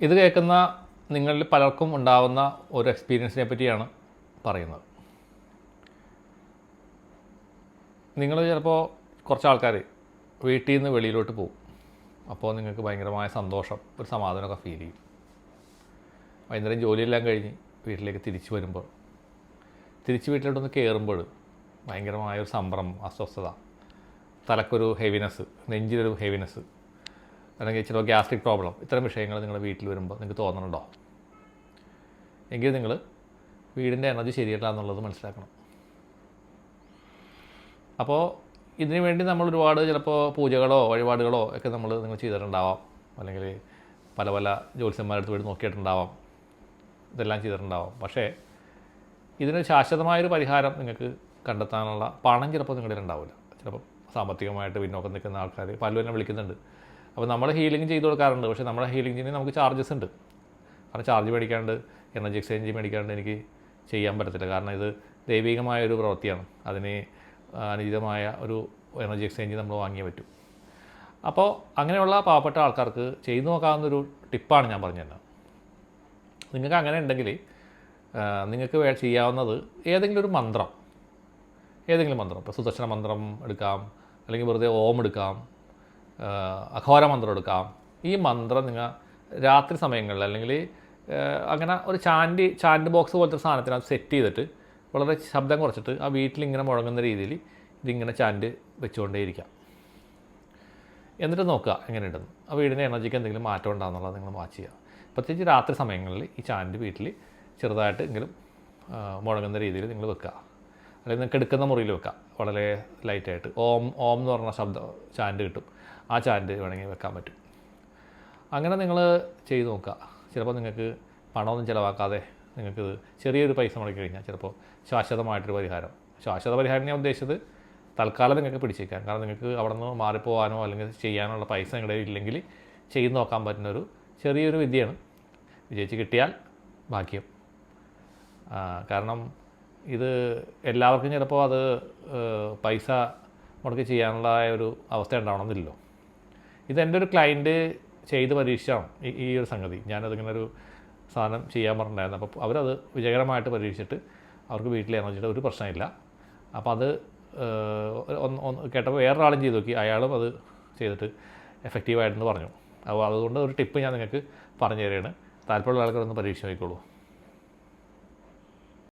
ഇത് കേൾക്കുന്ന നിങ്ങളിൽ പലർക്കും ഉണ്ടാവുന്ന ഒരു എക്സ്പീരിയൻസിനെ പറ്റിയാണ് പറയുന്നത്. നിങ്ങൾ ചിലപ്പോൾ കുറച്ച് ആൾക്കാർ വീട്ടിൽ നിന്ന് വെളിയിലോട്ട് പോകും അപ്പോൾ നിങ്ങൾക്ക് ഭയങ്കരമായ സന്തോഷം ഒരു സമാധാനമൊക്കെ ഫീൽ ചെയ്യും. വൈകുന്നേരം ജോലിയെല്ലാം കഴിഞ്ഞ് വീട്ടിലേക്ക് തിരിച്ചു വരുമ്പോൾ തിരിച്ച് വീട്ടിലോട്ടൊന്ന് കയറുമ്പോൾ ഭയങ്കരമായ ഒരു സംഭ്രമം അസ്വസ്ഥത തലക്കൊരു ഹെവിനെസ് നെഞ്ചിലൊരു ഹെവിനെസ് അല്ലെങ്കിൽ ചിലപ്പോൾ ഗ്യാസ്ട്രിക് പ്രോബ്ലം ഇത്തരം വിഷയങ്ങൾ നിങ്ങളുടെ വീട്ടിൽ വരുമ്പോൾ നിങ്ങൾക്ക് തോന്നണുണ്ടോ? എങ്കിൽ നിങ്ങൾ വീടിന്റെ എനർജി ശരിയല്ല എന്നുള്ളത് മനസ്സിലാക്കണം. അപ്പോൾ ഇതിനു വേണ്ടി നമ്മൾ ഒരുപാട് ചിലപ്പോൾ പൂജകളോ വഴിപാടുകളോ ഒക്കെ നമ്മൾ നിങ്ങൾ ചെയ്തിട്ടുണ്ടാവാം. അല്ലെങ്കിൽ പല പല ജ്യോത്സ്യന്മാരുടെ അടുത്ത് പോയി നോക്കിയിട്ടുണ്ടാവാം. ഇതെല്ലാം ചെയ്തിട്ടുണ്ടാവാം. പക്ഷേ ഇതിന് ശാശ്വതമായൊരു പരിഹാരം നിങ്ങൾക്ക് കണ്ടെത്താനുള്ള പണം ചിലപ്പോൾ നിങ്ങളുടെ ഉണ്ടാവില്ല ചിലപ്പോൾ സാമ്പത്തികമായിട്ട് പിന്നോക്കം നിൽക്കുന്ന ആൾക്കാർ പലരും വിളിക്കുന്നുണ്ട്. അപ്പോൾ നമ്മൾ ഹീലിംഗ് ചെയ്ത് കൊടുക്കാറുണ്ട്. പക്ഷേ നമ്മുടെ ഹീലിംഗ് ചെയ്യുന്നതിന് നമുക്ക് ചാർജസ് ഉണ്ട്. കാരണം ചാർജ് മേടിക്കാണ്ട് എനർജി എക്സ്ചേഞ്ച് മേടിക്കാണ്ട് എനിക്ക് ചെയ്യാൻ പറ്റത്തില്ല. കാരണം ഇത് ദൈവികമായ ഒരു പ്രവൃത്തിയാണ്. അതിന് അനുചിതമായ ഒരു എനർജി എക്സ്ചേഞ്ച് നമ്മൾ വാങ്ങിയേ പറ്റൂ. അപ്പോൾ അങ്ങനെയുള്ള പാവപ്പെട്ട ആൾക്കാർക്ക് ചെയ്തു നോക്കാവുന്നൊരു ടിപ്പാണ് ഞാൻ പറഞ്ഞു തന്നെ നിങ്ങൾക്ക് അങ്ങനെ ഉണ്ടെങ്കിൽ നിങ്ങൾക്ക് വേ ചെയ്യാവുന്നത് ഏതെങ്കിലും ഒരു മന്ത്രം. ഏതെങ്കിലും മന്ത്രം. ഇപ്പോൾ സുദർശന മന്ത്രം എടുക്കാം. അല്ലെങ്കിൽ വെറുതെ ഓം എടുക്കാം. അഘോര മന്ത്രം എടുക്കാം. ഈ മന്ത്രം നിങ്ങൾ രാത്രി സമയങ്ങളിൽ അല്ലെങ്കിൽ അങ്ങനെ ഒരു ചാൻഡ് ചാൻഡ് ബോക്സ് പോലത്തെ സാധനത്തിനകത്ത് സെറ്റ് ചെയ്തിട്ട് വളരെ ശബ്ദം കുറച്ചിട്ട് ആ വീട്ടിൽ ഇങ്ങനെ മുഴങ്ങുന്ന രീതിയിൽ ഇതിങ്ങനെ ചാൻഡ് വെച്ചുകൊണ്ടേയിരിക്കാം. എന്നിട്ട് നോക്കുക എങ്ങനെയുണ്ടെന്ന്. ആ വീടിന്റെ എനർജിക്ക് എന്തെങ്കിലും മാറ്റം ഉണ്ടാകുന്നുള്ളത് നിങ്ങൾ വാച്ച് ചെയ്യുക. പ്രത്യേകിച്ച് രാത്രി സമയങ്ങളിൽ ഈ ചാൻഡ് വീട്ടിൽ ചെറുതായിട്ട് എങ്കിലും മുഴങ്ങുന്ന രീതിയിൽ നിങ്ങൾ വെക്കുക. അല്ലെങ്കിൽ നിങ്ങൾക്ക് എടുക്കുന്ന മുറിയിൽ വെക്കുക. വളരെ ലൈറ്റായിട്ട് ഓം ഓം എന്ന് പറഞ്ഞ ശബ്ദം ചാൻഡ് കിട്ടും. ആ ചാനൽ വേണമെങ്കിൽ വെക്കാൻ പറ്റും. അങ്ങനെ നിങ്ങൾ ചെയ്തു നോക്കുക. ചിലപ്പോൾ നിങ്ങൾക്ക് പണമൊന്നും ചിലവാക്കാതെ നിങ്ങൾക്ക് ചെറിയൊരു പൈസ മുടക്കി കഴിഞ്ഞാൽ ചിലപ്പോൾ ശാശ്വതമായിട്ടൊരു പരിഹാരം. ശാശ്വത പരിഹാരം ഞാൻ ഉദ്ദേശിച്ചത് തൽക്കാലം നിങ്ങൾക്ക് പിടിച്ചേക്കാം. കാരണം നിങ്ങൾക്ക് അവിടെ നിന്ന് മാറിപ്പോകാനോ അല്ലെങ്കിൽ ചെയ്യാനുള്ള പൈസ നിങ്ങളുടെ ഇല്ലെങ്കിൽ ചെയ്തു നോക്കാൻ പറ്റുന്ന ഒരു ചെറിയൊരു വിദ്യയാണ്. വിജയിച്ച് കിട്ടിയാൽ ഭാഗ്യം. കാരണം ഇത് എല്ലാവർക്കും ചിലപ്പോൾ അത് പൈസ മുടക്കി ചെയ്യാനുള്ള ഒരു അവസ്ഥ ഉണ്ടാവണമെന്നില്ലല്ലോ. ഇത് എന്റെ ഒരു ക്ലയന്റ് ചെയ്ത് പരീക്ഷിച്ചാണ് ഈ ഒരു സംഗതി. ഞാനതിങ്ങനെ ഒരു സാധനം ചെയ്യാൻ പറഞ്ഞിട്ടുണ്ടായിരുന്നു. അപ്പോൾ അവരത് വിജയകരമായിട്ട് പരീക്ഷിച്ചിട്ട് അവർക്ക് വീട്ടിൽ എനർജിയുടെ ഒരു പ്രശ്നമില്ല. അപ്പോൾ അത് ഒന്ന് കേട്ടപ്പോൾ വേറൊരാളും ചെയ്ത് നോക്കി. അയാളും അത് ചെയ്തിട്ട് എഫക്റ്റീവായിട്ടെന്ന് പറഞ്ഞു. അപ്പോൾ അതുകൊണ്ട് ഒരു ടിപ്പ് ഞാൻ നിങ്ങൾക്ക് പറഞ്ഞു തരികയാണ് താല്പര്യമുള്ള ആൾക്കാരൊന്ന് പരീക്ഷിച്ച് നോക്കിക്കോളൂ.